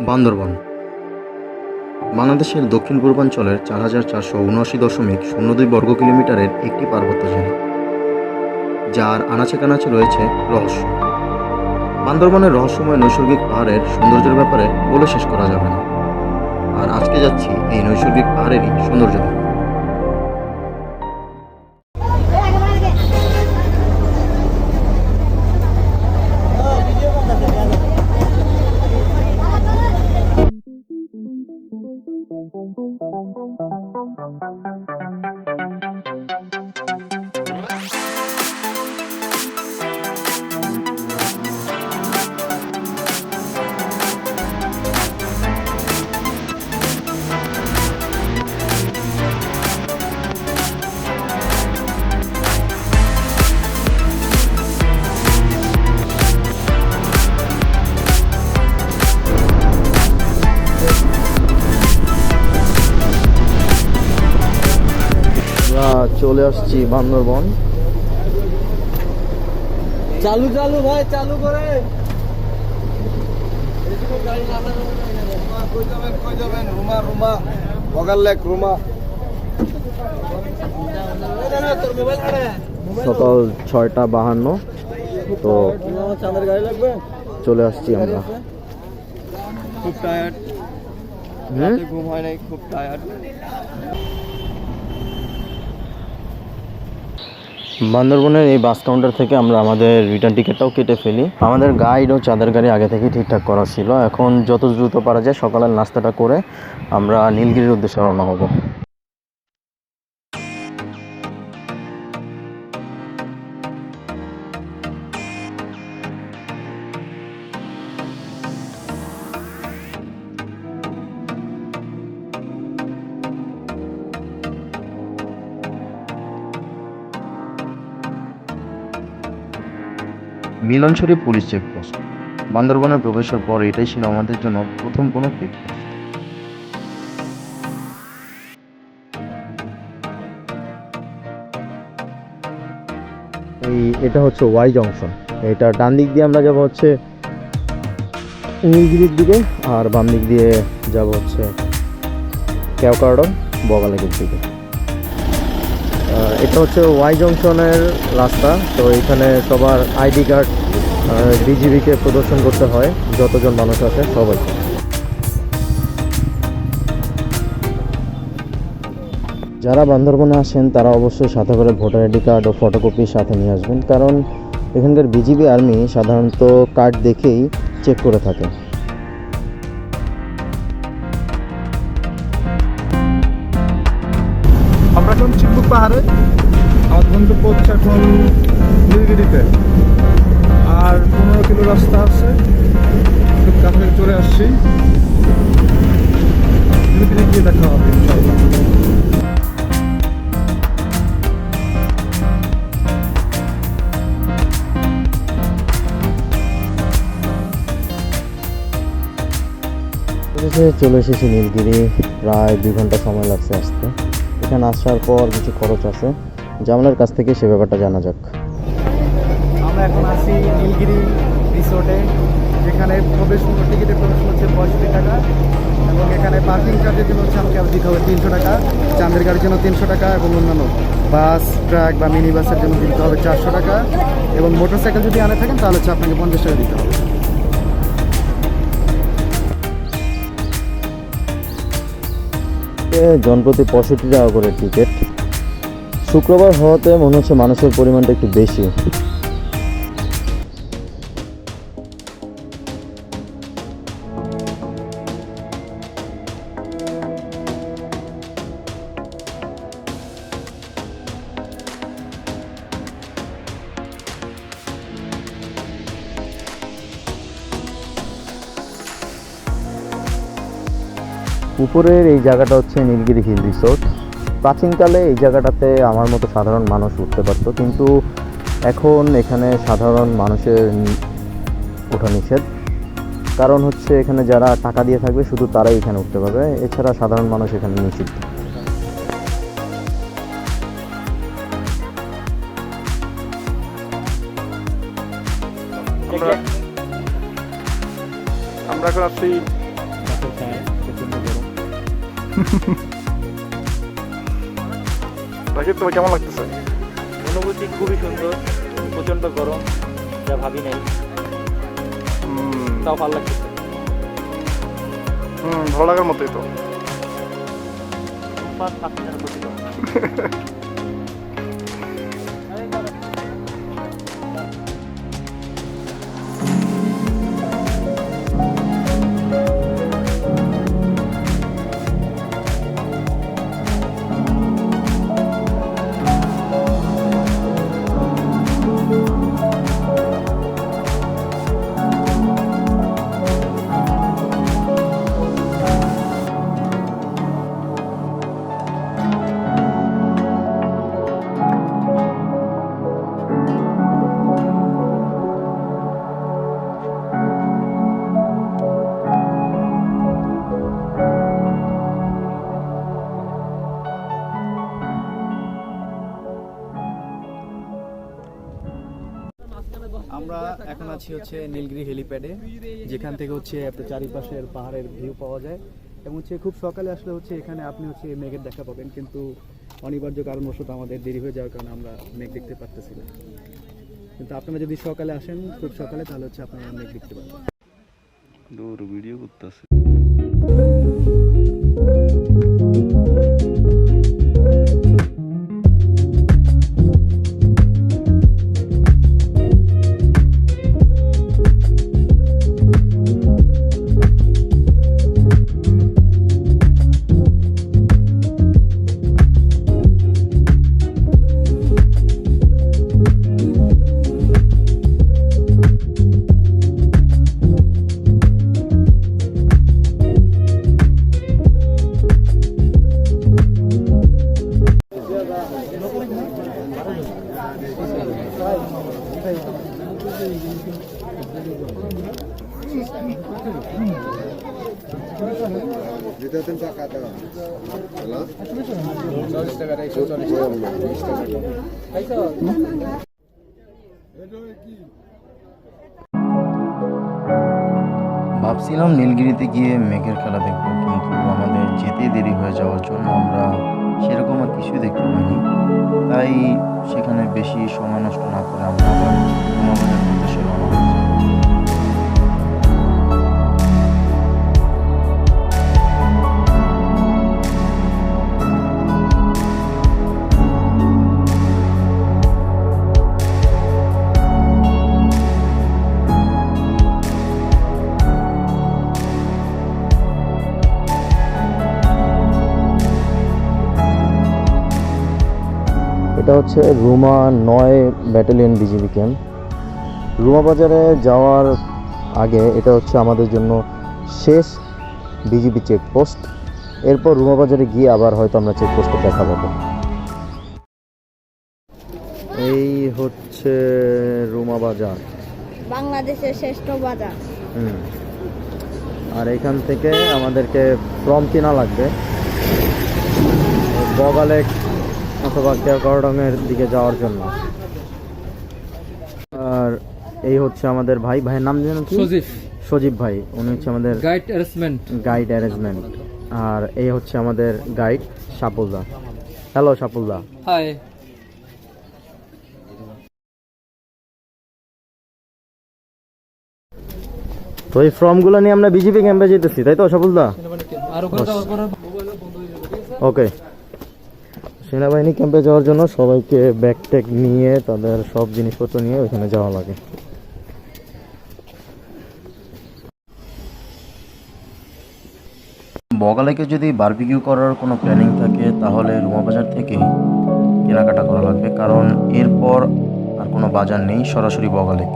বান্দরবন। বাংলাদেশের দক্ষিণ পূর্বাঞ্চলের চার হাজার চারশো উনআশি দশমিক শূন্য দুই বর্গ কিলোমিটারের একটি পার্বত্য জেলা, যার আনাচে কানাচে রয়েছে রহস্য। বান্দরবনের রহস্যময় নৈসর্গিক পাহাড়ের সৌন্দর্যের ব্যাপারে বলে শেষ করা যাবে না। আর আজকে যাচ্ছি এই নৈসর্গিক পাহাড়েরই সৌন্দর্য চলে আসছি বান্দরবন। চালু চালু ভাই চালু করে। কই যাবেন কই যাবেন রুমা রুমা বগাল লেক রুমা সকাল ছয়টা বাহান্ন তো লাগবে চলে আসছি আমরা। খুব টায়ার্ড ঘুম হয় নাই খুব টায়ার্ড বান্দরবনের এই বাস কাউন্টার থেকে আমরা আমাদের রিটার্ন টিকিটটাও কেটে ফেলি। আমাদের গাইড ও চাঁদের গাড়ি আগে থেকে ঠিকঠাক করা ছিল। এখন যত দ্রুত পারা যায় সকালের নাস্তাটা করে আমরা নীলগিরির উদ্দেশ্যে রওনা হব। মিলনছড়ি পুলিশ চেকপোস্ট বান্দরবনের প্রবেশের পর এটাই ছিল আমাদের জন্য প্রথম কোনো চেকপোস্ট এই, এটা হচ্ছে ওয়াই জংশন এটা ডান দিক দিয়ে আমরা যাব হচ্ছে নীলগিরির দিকে, আর বাম দিক দিয়ে যাব হচ্ছে ক্যাওকার্ডন বগালেকের দিকে। এটা হচ্ছে ওয়াই জংশনের রাস্তা। তো এখানে সবার আইডি কার্ড বিজিবিকে প্রদর্শন করতে হয়। যতজন মানুষ আছে, সবাই। যারা বান্দরবনে আসেন, তারা অবশ্যই সাথে করে ভোটার আইডি কার্ড ও ফটোকপি সাথে নিয়ে আসবেন। কারণ এখানকার বিজিবি আর্মি সাধারণত কার্ড দেখেই চেক করে থাকে। পাহাড়ে, আমার বন্ধু পড়ছে এখন নীলগিরিতে। আর পনেরো কিলো রাস্তা আছে, খুব কাছে চলে আসছি। নীলগিরি গিয়ে দেখা হবে চলে এসেছি নীলগিরি, প্রায় দুই ঘণ্টা সময় লাগছে আসতে। এখানে আসার পর কিছু খরচ আছে। জামালের কাছ থেকে সে ব্যাপারটা জানা যাক। আমরা এখন আছি নীলগিরি রিসোর্টে, যেখানে প্রবেশ টিকিটের প্রবেশ হচ্ছে পঁয়ষট্টি টাকা, এবং এখানে পার্কিং চার্জের জন্য হচ্ছে আমাকে দিতে হবে তিনশো টাকা, চাঁদের গাড়ির জন্য তিনশো টাকা, এবং অন্যান্য বাস, ট্রাক বা মিনি বাসের জন্য দিতে হবে চারশো টাকা, এবং মোটরসাইকেল যদি আনে থাকেন, তাহলে হচ্ছে আপনাকে পঞ্চাশ টাকা দিতে হবে। জনপ্রতি পঁয়ষট্টি টাকা করে টিকিট শুক্রবার হওয়াতে মনে হচ্ছে মানুষের পরিমাণটা একটু বেশি। উপরের এই জায়গাটা হচ্ছে নীলগিরি হিল রিসোর্ট। প্রাচীনকালে এই জায়গাটাতে আমার মতো সাধারণ মানুষ উঠতে পারতো, কিন্তু এখন এখানে সাধারণ মানুষের ওঠা নিষেধ। কারণ হচ্ছে এখানে যারা টাকা দিয়ে থাকবে, শুধু তারাই এখানে উঠতে পারবে। এছাড়া সাধারণ মানুষ এখানে নিষিদ্ধ। আমরা এখন আসছি রাকিব তোমার কেমন লাগতেছে? অনুভূতি খুবই সুন্দর প্রচণ্ড গরম যা ভাবি নাই। তাও ভালো লাগতেছে হুম ভালো লাগার মতোই তো। আছি হচ্ছে নীলগিরি হেলিপ্যাডে যেখান থেকে হচ্ছে আপনার চারিপাশের পাহাড়ের ভিউ পাওয়া যায়। এবং হচ্ছে খুব সকালে আসলে হচ্ছে এখানে আপনি হচ্ছে মেঘের দেখা পাবেন। কিন্তু অনিবার্য কারণবশত আমাদের দেরি হয়ে যাওয়ার কারণে আমরা মেঘ দেখতে পারতেছি না। কিন্তু আপনারা যদি সকালে আসেন, খুব সকালে, তাহলে হচ্ছে আপনারা মেঘ দেখতে পাবেন। ভিডিও করতেছে। ভাবছিলাম নীলগিরিতে গিয়ে মেঘের খেলা দেখব, কিন্তু আমাদের যেতে দেরি হয়ে যাওয়ার জন্য আমরা সেরকম আর কিছুই দেখতে পাইনি। তাই সেখানে বেশি সময় নষ্ট না করে আমরা আবার এটা হচ্ছে রুমা নয় ব্যাটালিয়ন বিজিবি ক্যাম্প। রুমা বাজারে যাওয়ার আগে এটা হচ্ছে আমাদের জন্য শেষ বিজিবি চেকপোস্ট এরপর রুমা বাজারে গিয়ে আবার হয়তো আমরা চেকপোস্টে দেখা পাবো। এই হচ্ছে রুমা বাজার। বাংলাদেশের শ্রেষ্ঠ বাজার। হুম। আর এখান থেকে আমাদেরকে ফর্ম কেনা লাগবে। বগালে অথবা কেরকরডংয়ের দিকে যাওয়ার জন্য। আর এই হচ্ছে আমাদের ভাই ভাইয়ের নাম জানেন কি? সজীব। সজীব ভাই উনি হচ্ছে আমাদের গাইড অ্যারেঞ্জমেন্ট গাইড অ্যারেঞ্জমেন্ট আর এই হচ্ছে আমাদের গাইড সাপুলদা হ্যালো সাপুলদা হাই তো এই ফর্মগুলো নিয়ে আমরা বিজেপি ক্যাম্পে যেতেছি তাই তো সাপুলদা ওকে সেনাবাহিনী ক্যাম্পে যাওয়ার জন্য সবাইকে ব্যাগ ট্যাগ নিয়ে তাদের সব জিনিসপত্র নিয়ে ওখানে যাওয়া লাগে। বগালেকে যদি বার্বিকিউ করার কোনো প্ল্যানিং থাকে, তাহলে রুমা বাজার থেকেই কেনাকাটা করা লাগবে। কারণ এরপর আর কোনো বাজার নেই সরাসরি বগালেক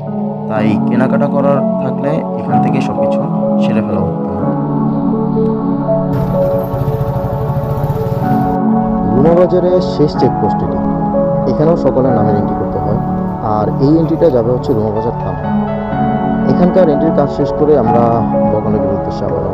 তাই কেনাকাটা করার থাকলে এখান থেকে সব কিছু সেরে ফেলা উত্তম রুমা বাজারের শেষ চেকপোস্ট এটি এখানেও সকলের নামের এন্ট্রি করতে হয়। আর এই এন্ট্রিটা যাবে হচ্ছে রুমাবাজার থানা। এখানকার এন্ট্রির কাজ শেষ করে আমরা বগানের উদ্দেশ্যে আবার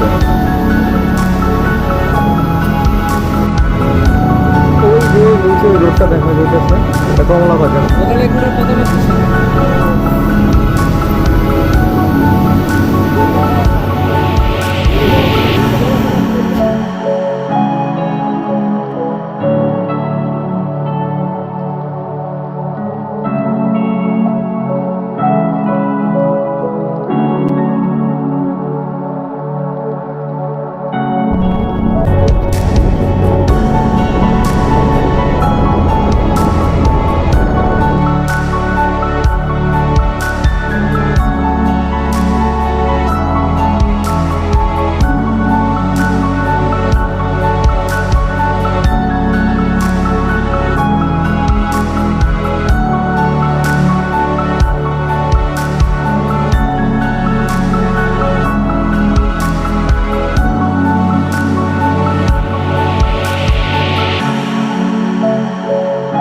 লাগবে ওই যে নিচে রোডটা দেখা যাইতেছে। এটা কমলা বাজার